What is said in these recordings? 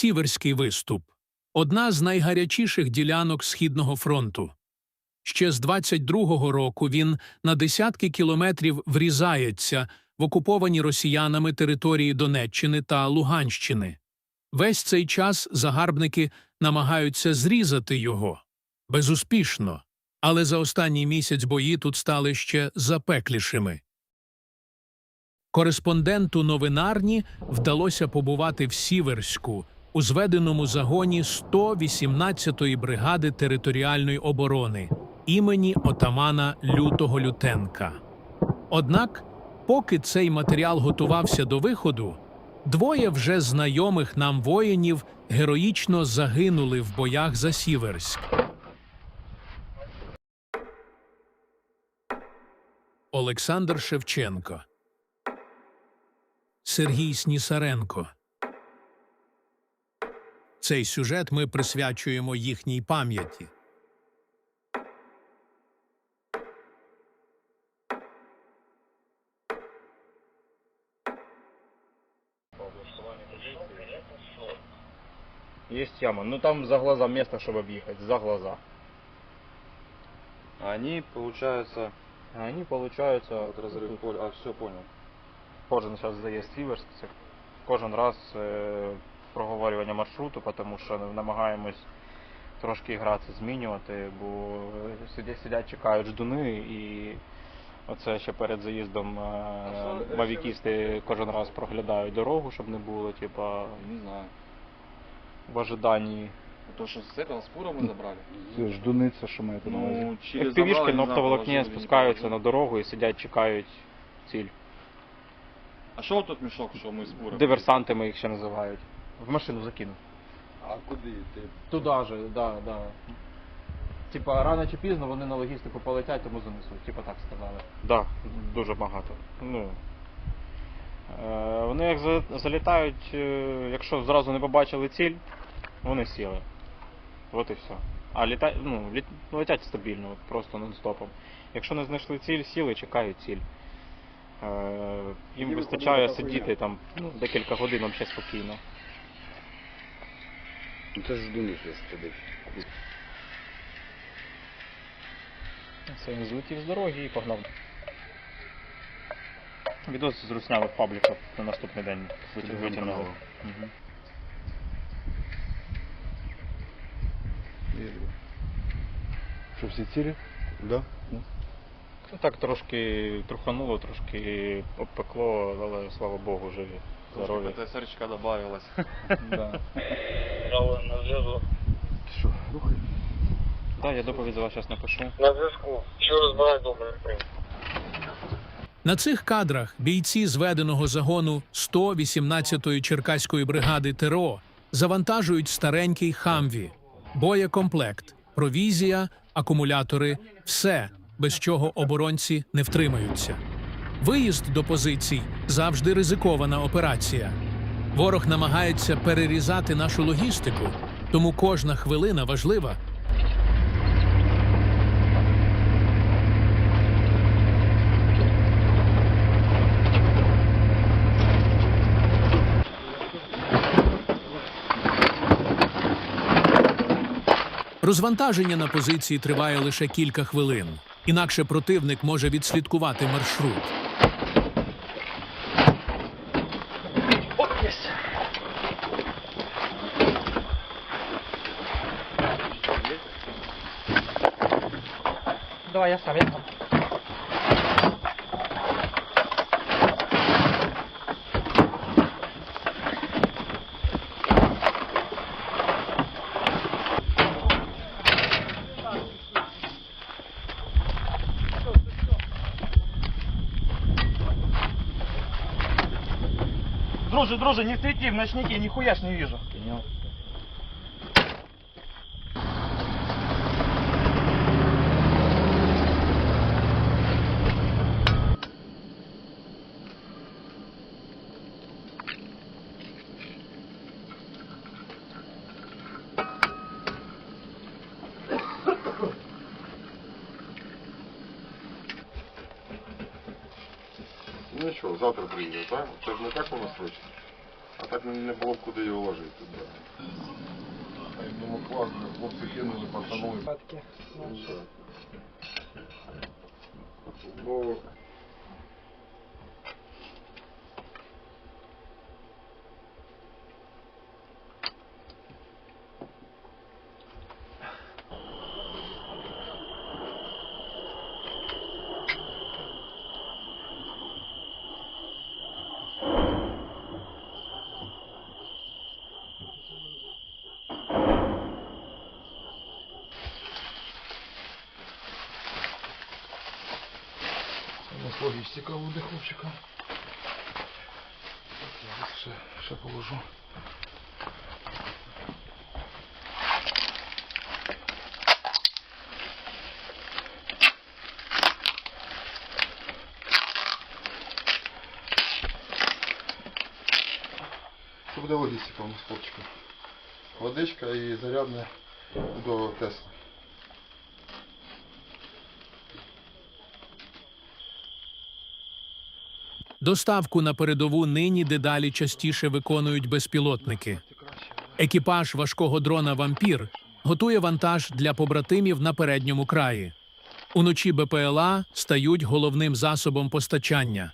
Сіверський виступ одна з найгарячіших ділянок Східного фронту. Ще з 22-го року він на десятки кілометрів врізається в окуповані росіянами території Донеччини та Луганщини. Весь цей час загарбники намагаються зрізати його. Безуспішно. Але за останній місяць бої тут стали ще запеклішими. Кореспонденту новинарні вдалося побувати в Сіверську у зведеному загоні 118-ї бригади територіальної оборони імені отамана Лютого Лютенка. Однак, поки цей матеріал готувався до виходу, двоє вже знайомих нам воїнів героїчно загинули в боях за Сіверськ. Олександр Шевченко Сергій Снісаренко. Цей сюжет ми присвячуємо їхній пам'яті. Есть яма. Ну там за глаза место, чтобы объехать. За глаза. Они, получается, А Они получаются... от разрыв поля. А, все, понял. Кожен зараз здає Сіверськ. Це кожен раз е, проговорювання маршруту, тому що намагаємось трошки грати змінювати, бо сидять, сидять чекають ждуни і оце ще перед заїздом е, мавікісти кожен раз проглядають дорогу, щоб не було, типа, Не знаю. в ожиданні. То, что с этого спора мы забрали. Ждуниця, що маєте на увазі? Ну, через Як півішки забрали, на не знаю, оптоволокні положили, не спускаються на положили. дорогу і сидять, чекають ціль. А что вот тот мешок, что мы спора? Диверсанти ми їх ще називають. В машину закинув. А куда ты? Туди же, да, да. Типа рано чи пізно вони на логістику полетять, тому занесуть. Типа так сказали. Да, дуже багато. Ну. Е, вони як за- залітають, е, якщо зразу не побачили ціль, вони сіли. От і все. А літа... ну, літ... летять стабільно, от просто нон-стопом. Якщо не знайшли ціль, сіли, чекають ціль. Е, їм вистачає сидіти там ну, декілька годин взагалі спокійно. Ну, Це ж ждуниця сидить. Це він злетів з дороги і погнав. Відос зрусняли в пабліках на наступний день витя- витягнули. Мгм. Що всі цілі? Да. Ну так трошки трухануло, трошки обпекло, але слава Богу, живі. Здорові. ПТСРчика добавилось. Да. на зв'язок. Що, рухай? Так, я доповідь за вас зараз напишу. На зв'язку. Що розбирай добре. На цих кадрах бійці зведеного загону 118-ї Черкаської бригади ТРО завантажують старенький хамві, боєкомплект, провізія, акумулятори все, без чого оборонці не втримаються. Виїзд до позицій завжди ризикована операція. Ворог намагається перерізати нашу логістику, тому кожна хвилина важлива. Розвантаження на позиції триває лише кілька хвилин. Інакше противник може відслідкувати маршрут. Я я сам. Друже, друже, не свети в ночнике, нихуя ж не вижу. Ну приїде, так? Це ж не так воно срочно. А так не було б куди його ложити. Да. А я думаю, класно, хлопці кинули, пацанули. Бо у нас логістика буде хлопчика. Так, я ось ще, ще положу. Це буде логістика у нас хлопчика. Водичка і зарядне до Тесла. Доставку на передову нині дедалі частіше виконують безпілотники. Екіпаж важкого дрона Вампір готує вантаж для побратимів на передньому краї. Уночі БПЛА стають головним засобом постачання.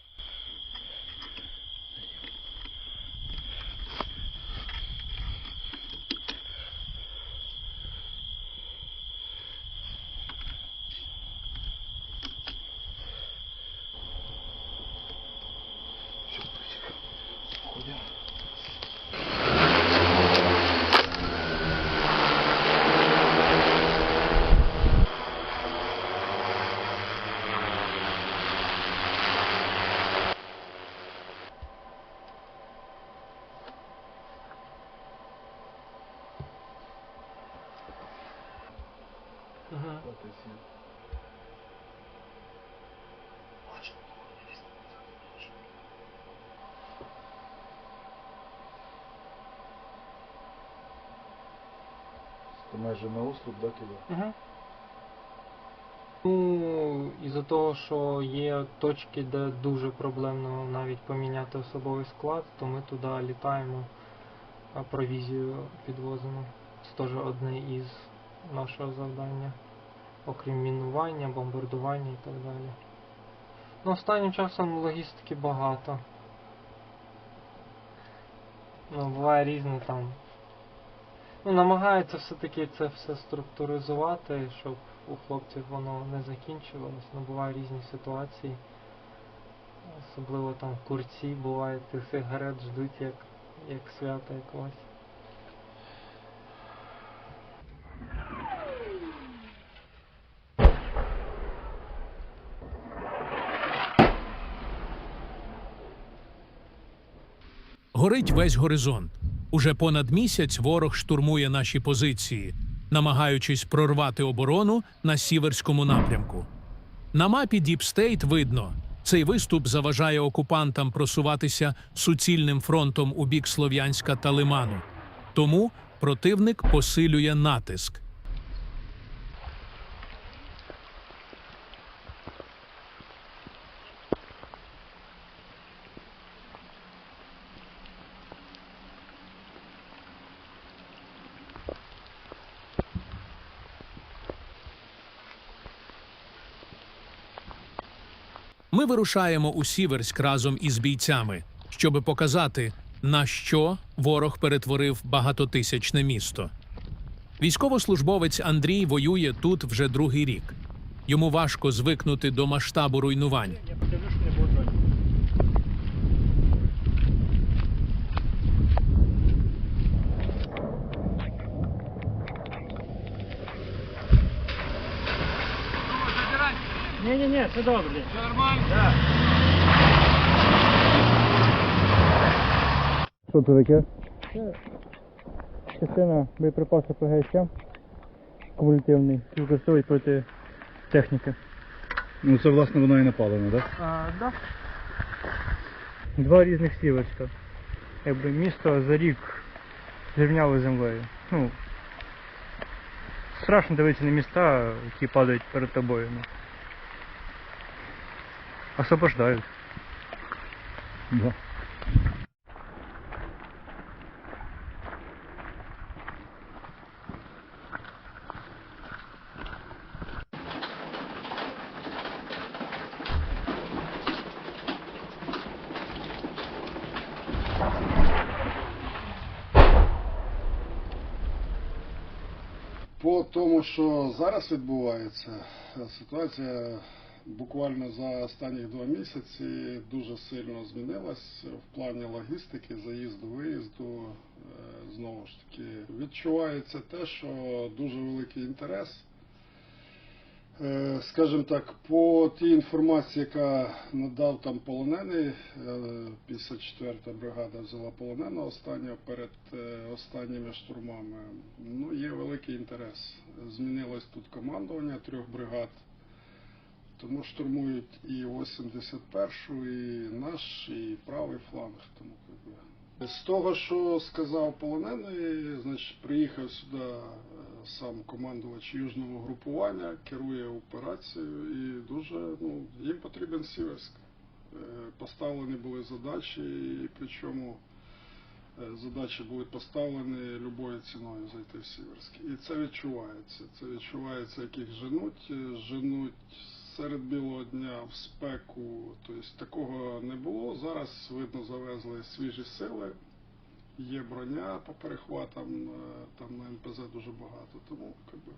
Це майже на осліп, да, туди? Угу. Ну, із-за того, що є точки, де дуже проблемно навіть поміняти особовий склад, то ми туди літаємо, а провізію підвозимо. Це теж одне із нашого завдання. Окрім мінування, бомбардування і так далі. Ну, останнім часом логістики багато. Ну, буває різне там. Ну, намагаються все-таки це все структуризувати, щоб у хлопців воно не закінчувалось. Ну, бувають різні ситуації. Особливо там курці буває тих сигарет ждуть як, як свято якогось. Горить весь горизонт. Уже понад місяць ворог штурмує наші позиції, намагаючись прорвати оборону на сіверському напрямку. На мапі State видно, цей виступ заважає окупантам просуватися суцільним фронтом у бік Слов'янська та Лиману. Тому противник посилює натиск. Ми вирушаємо у Сіверськ разом із бійцями, щоби показати, на що ворог перетворив багатотисячне місто. Військовослужбовець Андрій воює тут вже другий рік. Йому важко звикнути до масштабу руйнувань. Ні-ні-ні, все добре. Все нормально? Що це таке? Частина боєприпасу ПГС кумулятивний, використовують проти техніки. Ну це власне воно і напалено, так? А, да. Два різних сівочка. Якби місто за рік зрівняло землею. Ну, страшно дивитися на міста, які падають перед тобою освобождают. Да. По тому, що зараз відбувається, ситуація буквально за останні два місяці дуже сильно змінилась в плані логістики, заїзду, виїзду. Е, Знову ж таки, відчувається те, що дуже великий інтерес. Е, Скажімо так, по тій інформації, яка надав там полонений, е, 54-та бригада взяла полоненого останнього перед е, останніми штурмами. Ну, є великий інтерес. Змінилось тут командування трьох бригад, тому штурмують і 81-шу, і наш, і правий фланг. Тому. З того, що сказав полонений, значить, приїхав сюди е, сам командувач южного групування, керує операцією і дуже ну, їм потрібен Сіверськ. Е, Поставлені були задачі, і причому е, задачі були поставлені любою ціною зайти в Сіверськ. І це відчувається. Це відчувається, як їх женуть, женуть серед білого дня в спеку. Тобто такого не було. Зараз видно завезли свіжі сили. Є броня по перехватам, е, там на НПЗ дуже багато. Тому как би,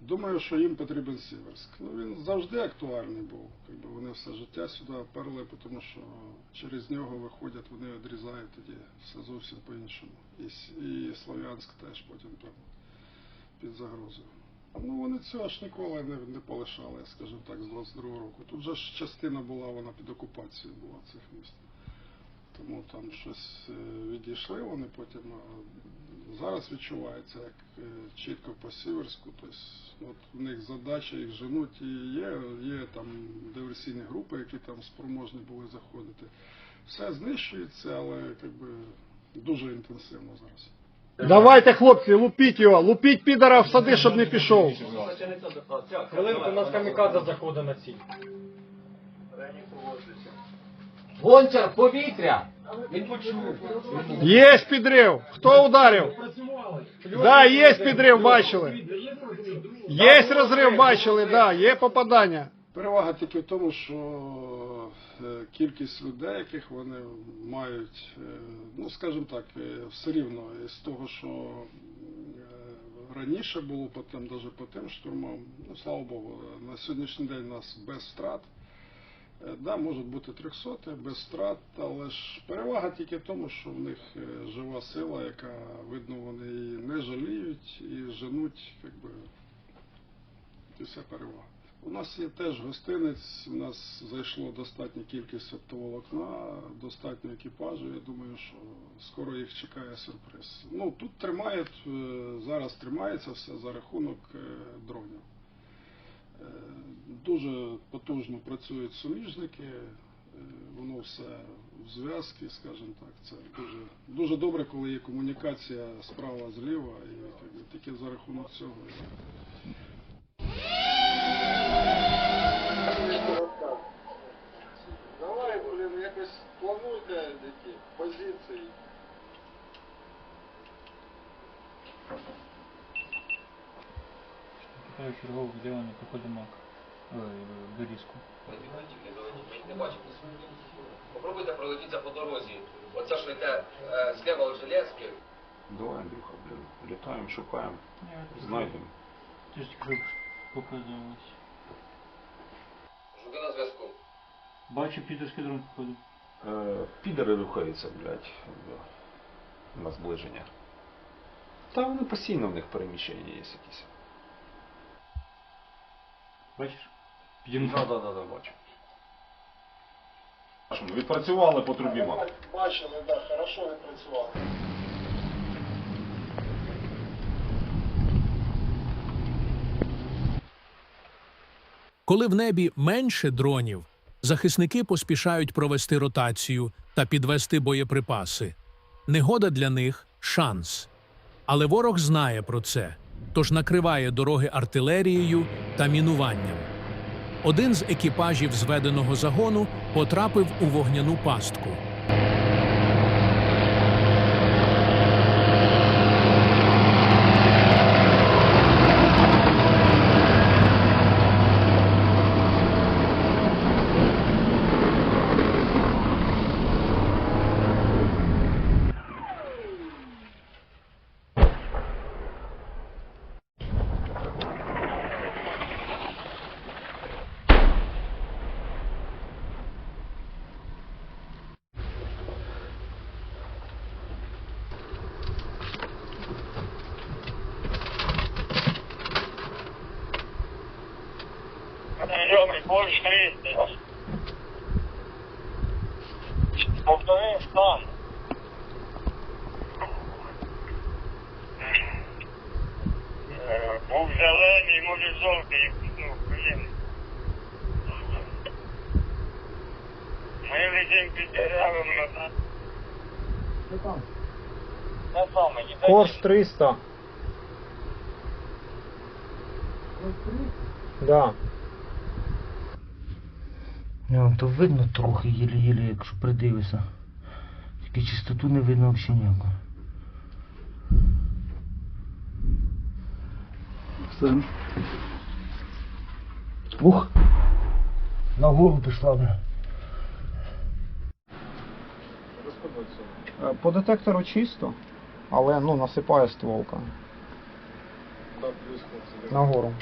думаю, що їм потрібен Сіверськ. Ну він завжди актуальний був. Как би, вони все життя сюди перли, тому що через нього виходять, вони відрізають тоді все зовсім по-іншому. І, і Слов'янськ теж потім там під загрозою. Ну вони цього ж ніколи не, не полишали, скажімо так, з 22-го року. Тут же ж частина була, вона під окупацією була цих міст. Тому там щось е, відійшли вони потім. Зараз відчувається, як е, чітко по Сіверську. Тобто, от в них задача їх женуть і є, є там диверсійні групи, які там спроможні були заходити. Все знищується, але як би, дуже інтенсивно зараз. Давайте, хлопці, лупіть його, лупіть підара в сади, щоб не пішов. Хвилинку у нас камікадзе заходить на ціль. Гончар, повітря! Він почув. Є підрив. Хто ударив? Да, є підрив, бачили. Є розрив, бачили, да, є попадання. Перевага тільки в тому, що кількість людей, яких вони мають, е, ну скажімо так, е, все рівно із того, що е, раніше було потім, навіть по тим штурмам, ну слава Богу, на сьогоднішній день у нас без втрат. Да, можуть бути 300 без втрат, але ж перевага тільки в тому, що в них жива сила, яка видно, вони її не жаліють і женуть, якби, і вся перевага. У нас є теж гостинець, у нас зайшло достатня кількість оптоволокна, достатньо екіпажу. Я думаю, що скоро їх чекає сюрприз. Ну тут тримають, е, зараз тримається все за рахунок е, дронів. Е, Дуже потужно працюють суміжники, воно все в зв'язці, скажімо так. Це дуже, дуже добре, коли є комунікація справа зліва, і тільки за рахунок цього. Плануйте які позиції. чергових ділянок проходимо дорізку. Не бачимо. Попробуйте пролетіться по дорозі. Оце що йде е, зліва від железки. Давай, Андрюха, блин, літаємо, шукаємо, знайдемо. Ти ж тільки показалось. Жуки на зв'язку. Бачу, підерський дрон походу. Е, підери рухаються, блядь, на зближення. Та вони постійно в них переміщення є якісь. Бачиш? Да, да, да, да, бачу. Відпрацювали по трубі, мабуть. Бачили, так, хорошо відпрацювали. Коли в небі менше дронів, захисники поспішають провести ротацію та підвести боєприпаси. Негода для них шанс. Але ворог знає про це, тож накриває дороги артилерією та мінуванням. Один з екіпажів зведеного загону потрапив у вогняну пастку. Больше 30. Повтори стан. Е, Був зелений, може жовтий, ну, блін. Ми летим під деревами назад. Те саме, ніде Корж 300. Да. Ну, то видно трохи, єлі-єлі, якщо придивишся. Тільки чистоту не видно взагалі ніяку. Все. Ух! Нагору пішла, бля. Е, По детектору чисто, але ну насипає стволка. Нагору.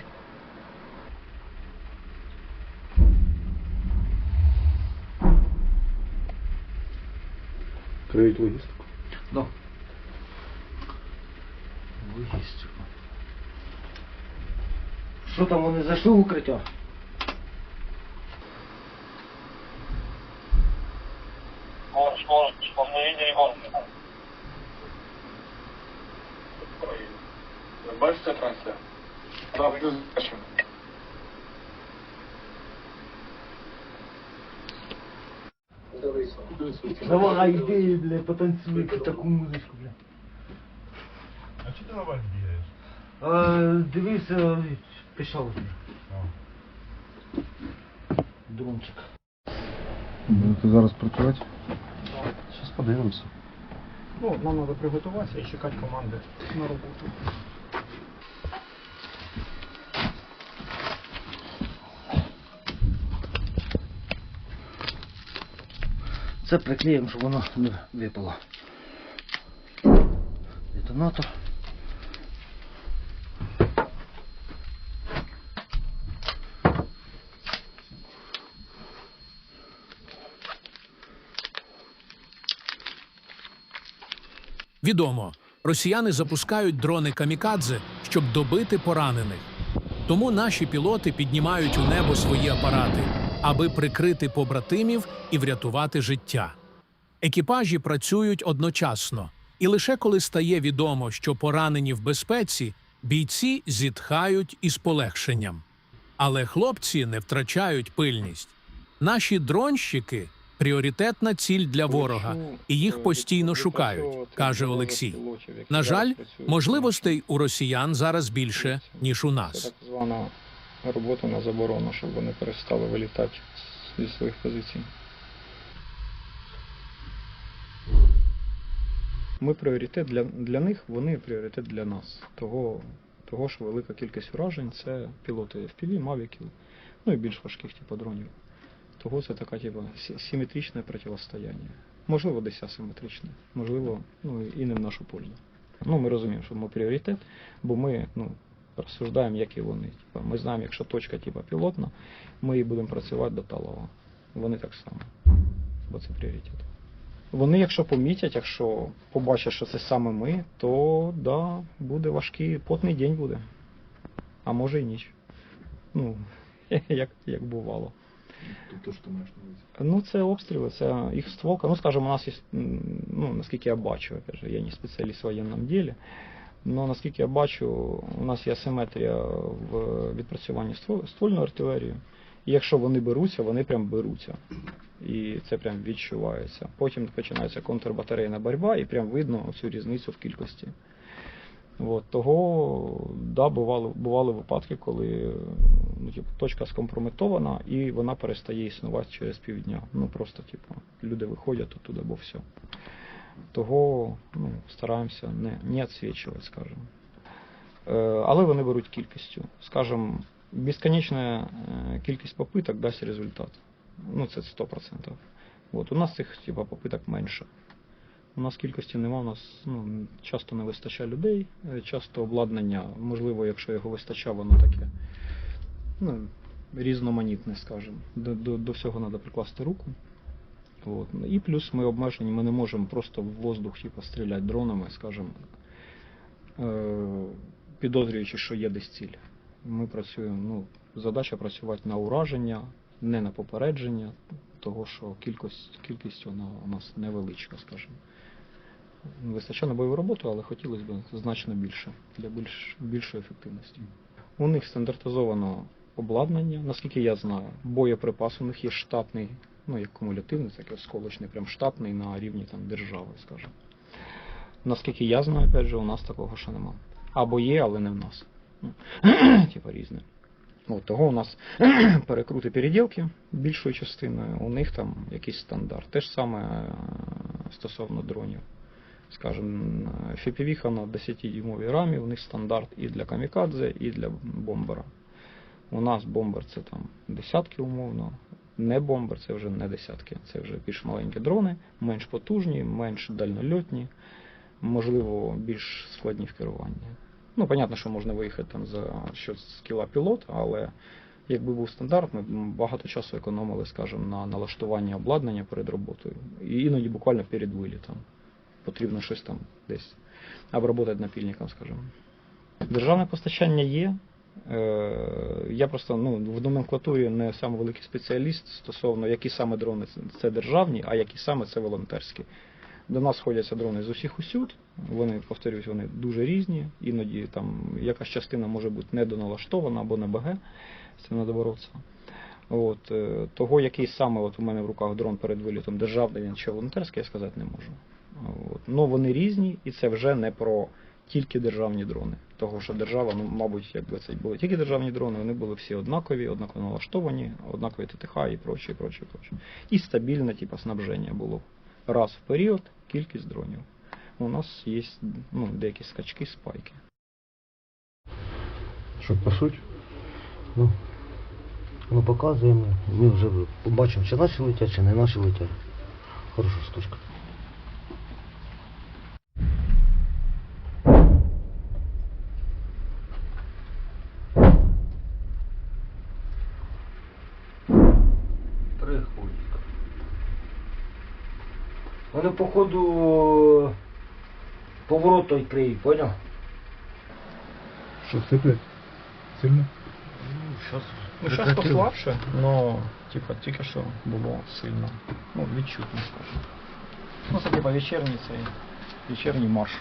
Криють логістику. Да. Логістику. Що там вони зайшли в укриття? Давай, йди, бля, потанцюй під таку музичку, бля. А чого ти на вас бігаєш? А, дивився, пішов. Дрончик. Будете зараз працювати? Зараз подивимося. Ну, нам треба приготуватися і чекати команди на роботу. Це приклеїмо, щоб воно не випало. Детонатор. Відомо, росіяни запускають дрони камікадзе, щоб добити поранених. Тому наші пілоти піднімають у небо свої апарати, аби прикрити побратимів і врятувати життя. Екіпажі працюють одночасно, і лише коли стає відомо, що поранені в безпеці, бійці зітхають із полегшенням. Але хлопці не втрачають пильність. Наші дронщики пріоритетна ціль для ворога, і їх постійно шукають, каже Олексій. На жаль, можливостей у росіян зараз більше, ніж у нас. Робота на заборону, щоб вони перестали вилітати зі своїх позицій. Ми пріоритет для, для них, вони пріоритет для нас. Того, того що велика кількість вражень це пілоти FPV, мавіків, ну і більш важких типу дронів. Того це така типу, симетричне протистояння. Можливо, десь асиметричне, можливо, ну і не в нашу пользу. Ну, ми розуміємо, що ми пріоритет, бо ми ну, розсуждаємо, як і вони. Типа, ми знаємо, якщо точка типа, пілотна, ми її будемо працювати до талого. Вони так само, бо це пріоритет. Вони, якщо помітять, якщо побачать, що це саме ми, то да, буде важкий, потний день буде. А може і ніч. Ну, як, як бувало. Тобто, що ти маєш на увазі? Ну, це обстріли, це їх стволка. Ну, скажімо, у нас є, ну, наскільки я бачу, опять же, я не спеціаліст в воєнному ділі, але наскільки я бачу, у нас є асиметрія в відпрацюванні ствольної артилерії. І якщо вони беруться, вони прям беруться. І це прям відчувається. Потім починається контрбатарейна боротьба, і прям видно цю різницю в кількості. От, того, да, бували, бували випадки, коли ну, типу, точка скомпрометована і вона перестає існувати через півдня. Ну просто, типу, люди виходять оттуда, бо все. Того ну, стараємося не, не відсвічувати, скажімо. Е, але вони беруть кількістю. Скажімо, безконечна е, кількість попиток дасть результат. Ну, це 100%. От, у нас цих типу, попиток менше. У нас кількості нема, у нас ну, часто не вистачає людей, е, часто обладнання, можливо, якщо його вистачає, воно таке ну, різноманітне, скажімо. До, до, до всього треба прикласти руку. От. І плюс ми обмежені, ми не можемо просто в воздух типу, стріляти дронами, скажімо, е, підозрюючи, що є десь ціль. Ми працюємо, ну, задача працювати на ураження, не на попередження, того що кількість, кількість вона у нас невеличка, скажімо. Вистачає на бойову роботу, але хотілося б значно більше для більш, більшої ефективності. У них стандартизовано обладнання, наскільки я знаю, боєприпас у них є штатний, ну як кумулятивний, так і осколочний, прям штатний на рівні там держави, скажімо. Наскільки я знаю, опять же, у нас такого ще нема. Або є, але не в нас. Ну, Типа різне. От, того у нас перекрути переділки більшою частиною, у них там якийсь стандарт. Те ж саме е, стосовно дронів. Скажем, FPV на 10-дюймовій рамі, у них стандарт і для камікадзе, і для бомбера. У нас бомбер це там десятки умовно, не бомбер це вже не десятки, це вже більш маленькі дрони, менш потужні, менш дальнольотні, можливо, більш складні в керуванні. Ну, понятно, що можна виїхати там за щось з кіла пілот, але якби був стандарт, ми багато часу економили, скажімо, на налаштування обладнання перед роботою. І іноді буквально перед вилітом. Потрібно щось там десь обработати напільником, скажімо. Державне постачання є. Е, Я просто ну, в номенклатурі не самий великий спеціаліст стосовно, які саме дрони це- це державні, а які саме це волонтерські. До нас ходяться дрони з усіх усюд. Вони, повторюсь, вони дуже різні. Іноді там якась частина може бути недоналаштована або на БГ. Цим треба боротися. От, е, того, який саме от у мене в руках дрон перед вилітом, державний він чи волонтерський, я сказати не можу. От. Ну вони різні, і це вже не про тільки державні дрони. Того, що держава, ну, мабуть, якби це були тільки державні дрони, вони були всі однакові, однаково налаштовані, однакові ТТХ і проче, і проче, і. Стабільне, типу, снабження було раз в період кількість дронів. У нас є ну, деякі скачки, спайки. Що, по суть? Ну, ну показуємо. Ми вже побачимо, чи наші летять, чи не наші летять. Хороша штучка. Вони, походу, поворот той криють, поняв? Що, сиплять? Сильно? Щас. Ну, зараз послабше, але типа, тільки що було сильно. Ну, відчутно, скажімо. Ну, це типа вечірній цей вечірній марш.